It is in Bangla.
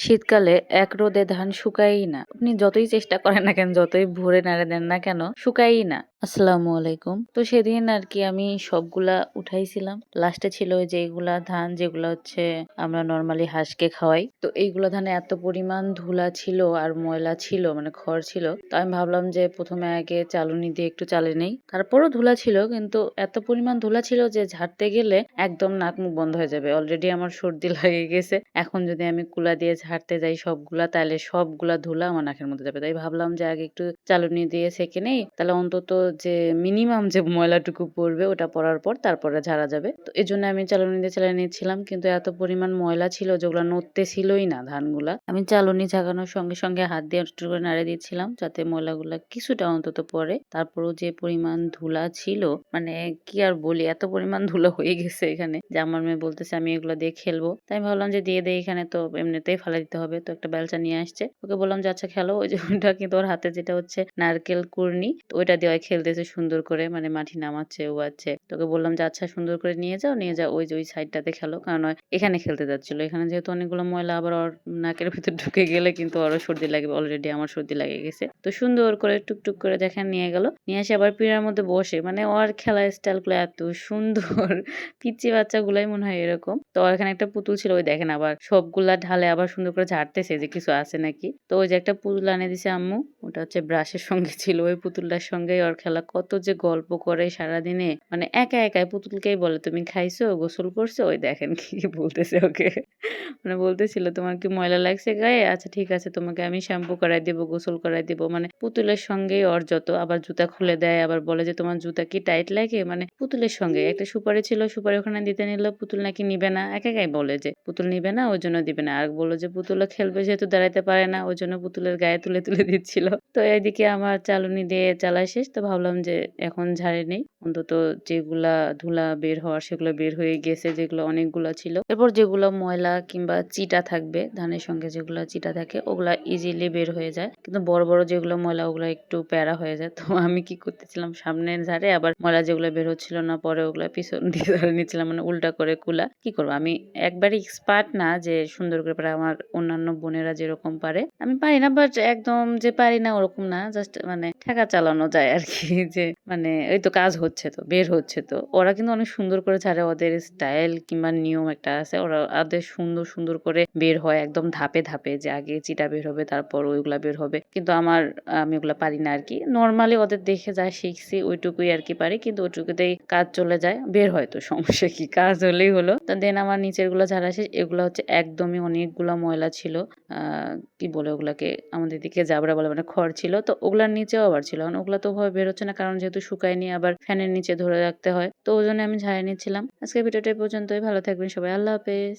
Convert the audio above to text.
শীতকালে এক রোদে ধান শুকায়ই না। আপনি যতই চেষ্টা করেন না কেন, যতই ভরে নাড়ে দেন না কেন, শুকায়ই না। আসসালামু আলাইকুম। তো সেদিন আর কি আমি সবগুলা উঠাইছিলাম। লাস্টে ছিল ওই যে এগুলা ধান, যেগুলা হচ্ছে আমরা নরমালি হাঁসকে খাওয়াই। তো এইগুলা ধানে এত পরিমাণ ধুলা ছিল আর ময়লা ছিল মানে খড় ছিল। তো আমি ভাবলাম যে প্রথমে আগে চালুনি দিয়ে একটু চালে নেই। তারপরও ধুলা ছিল, কিন্তু এত পরিমাণ ধুলা ছিল যে ঝাড়তে গেলে একদম নাক মুখ বন্ধ হয়ে যাবে। অলরেডি আমার সর্দি লাগে গেছে। এখন যদি আমি কুলা দিয়ে ঝাড়তে যাই সবগুলা, তাহলে সবগুলা ধুলা আমার নাকের মধ্যে যাবে। তাই ভাবলাম যে আগে একটু চালুনি দিয়ে সেঁকে নেই। তাহলে অন্তত যে মিনিমাম যে ময়লাটুকু পড়বে ওটা পড়ার পর তারপরে ঝাড়া যাবে। তো এই জন্য আমি চালুনি দিয়ে চালিয়ে নিচ্ছিলাম। কিন্তু এত পরিমাণ ময়লা ছিল যেগুলা নড়তে ছিলই না ধানগুলা। আমি চালুনি ঝাঁকানোর সঙ্গে সঙ্গে হাত দিয়ে একটু করে নাড়ে দিচ্ছিলাম যাতে ময়লাগুলা কিছুটা অন্তত পড়ে। তারপরও যে পরিমাণ ধুলা ছিল মানে কি আর বলি, এত পরিমাণ ধুলা হয়ে গেছে এখানে যে আমার মেয়ে বলতেছে আমি এগুলো দিয়ে খেলব। তাই আমি ভাবলাম যে দিয়ে দেই, এখানে তো এমনিতেই ফালাই দিতে হবে। তো একটা বেলচা নিয়ে আসছে। ওকে বললাম যে আচ্ছা খেলো। ওই যে ওইটা কিন্তু ওর হাতে যেটা হচ্ছে নারকেল কুর্নি তো ওইটা দিয়ে ও খেলতেছে সুন্দর করে মানে মাটি নামাচ্ছে উবাচ্ছে। তো ওকে বললাম যে আচ্ছা সুন্দর করে নিয়ে যাও নিয়ে যাও, ওই যে, ওই সাইডটাতে খেলো কারণ ও এখানে খেলতে যাচ্ছিল। এখানে যেহেতু অনেকগুলো ময়লা আবার ওর নাকের ভিতর ঢুকে গেলে কিন্তু ওরও সর্দি লাগবে। অলরেডি আমার সর্দি লাগে গেছে। তো সুন্দর করে টুকটুক করে দেখেন, নিয়ে গেল। নিয়ে এসে আবার পিঁড়ার মধ্যে বসে মানে ওর খেলার স্টাইলগুলো এত সুন্দর পিচ্চি বাচ্চাগুলাই মনে হয় এরকম। তো ওর এখানে একটা পুতুল ছিল, ওই দেখেন আবার সবগুলা ঢালে আবার সুন্দর করে ঝাড়তেছে যে কিছু আছে নাকি। তো ওই যে একটা পুতুল আনে দিছে আম্মু। ওটা হচ্ছে ব্রাশের সঙ্গে ছিল। ওই পুতুলটার সঙ্গেই ওর খেলা। কত যে গল্প করে সারাদিনে। মানে একা একাই পুতুলকেই বলে তুমি খাইছো গোসল করছ ওই দেখেন কি বলতেছে ওকে। মানে বলতেছিল তোমার কি ময়লা লাগছে গায়ে? আচ্ছা ঠিক আছে তোমাকে আমি শ্যাম্পু করাই দিব, গোসল করাই দিব। মানে পুতুলের সঙ্গেই ওর যত। আবার জুতা খুলে দেয় আবার বলে যে তোমার জুতা কি টাইট লাগে? মানে পুতুলের সঙ্গে। একটা সুপারি ছিল সুপারি ওখানে দিতে নিল পুতুল নাকি নিবে না। একা একাই বলে যে পুতুল নিবে না ওই জন্য দিবে না। আর বলল যে পুতুলও খেলবে যেহেতু দাঁড়াইতে পারে না ওই জন্য পুতুলের গায়ে তুলে তুলে দিচ্ছিল। তো এদিকে আমার চালুনি দিয়ে চালা শেষ। তো ভাবলাম যে এখন ঝাড়ে নেই। অন্তত যেগুলা ধুলা বের হওয়ার সেগুলো বের হয়ে গেছে, যেগুলো অনেকগুলা ছিল। এরপর যেগুলো ময়লা কিংবা চিটা থাকবে, ধানের সঙ্গে যেগুলো চিটা থাকে, ওগুলা ইজিলি বের হয়ে যায়। কিন্তু বড় বড় যেগুলো ময়লা, ওগুলো একটু প্যারা হয়ে যায়। তো আমি কি করতেছিলাম, সামনের ঝাড়ে আবার ময়লা যেগুলো বের হচ্ছিল না, পরে ওগুলা পিছন দিয়ে ঝাড়ে নিচ্ছিলাম মানে উল্টা করে কুলা। কি করব আমি একবারই এক্সপার্ট না যে সুন্দর করে পারে, আমার অন্যান্য বোনেরা যেরকম পারে। আমি পারি না বাট একদম যে পারি না, ওরকম না। জাস্ট মানে ঠেকা চালানো যায় আর কি, যে মানে এই তো কাজ হচ্ছে তো, বের হচ্ছে তো। ওরা কিন্তু অনেক সুন্দর করে ঝাড়ে ওদের স্টাইল কিংবা নিয়ম একটা আছে। ওরা ওদের সুন্দর সুন্দর করে বের হয় একদম ধাপে ধাপে যে আগে চিটা বের হবে তারপর ওইগুলা বের হবে। কিন্তু আমার, আমি ওগুলা পারি না আরকি। নরমালি ওদের দেখে যা শিখছি ওইটুকুই আরকি পারি। কিন্তু ওইটুকুতেই কাজ চলে যায়। বের হয় তো, সমস্যা কি? কাজ হলেই হলো। তো দেন আমার নিচেরগুলা ঝাড়া শেষ। এগুলা হচ্ছে একদমই অনেকগুলা ময়লা ছিল। কি বলে ওগুলাকে? আমাদের দিকে জাবরা বলে মানে খড় ছিল। তো ওগুলার নিচেও আবার ছিল। এখন ওগুলা তো বের হচ্ছে না, কারণ যেহেতু শুকায়নি, আবার ফ্যানের নিচে ধরে রাখতে হয়। তো ওই জন্য আমি ঝাড়িয়ে নিচ্ছিলাম। আজকে ভিডিওটা পর্যন্তই। ভালো থাকবেন সবাই। আল্লাহ হাফেজ।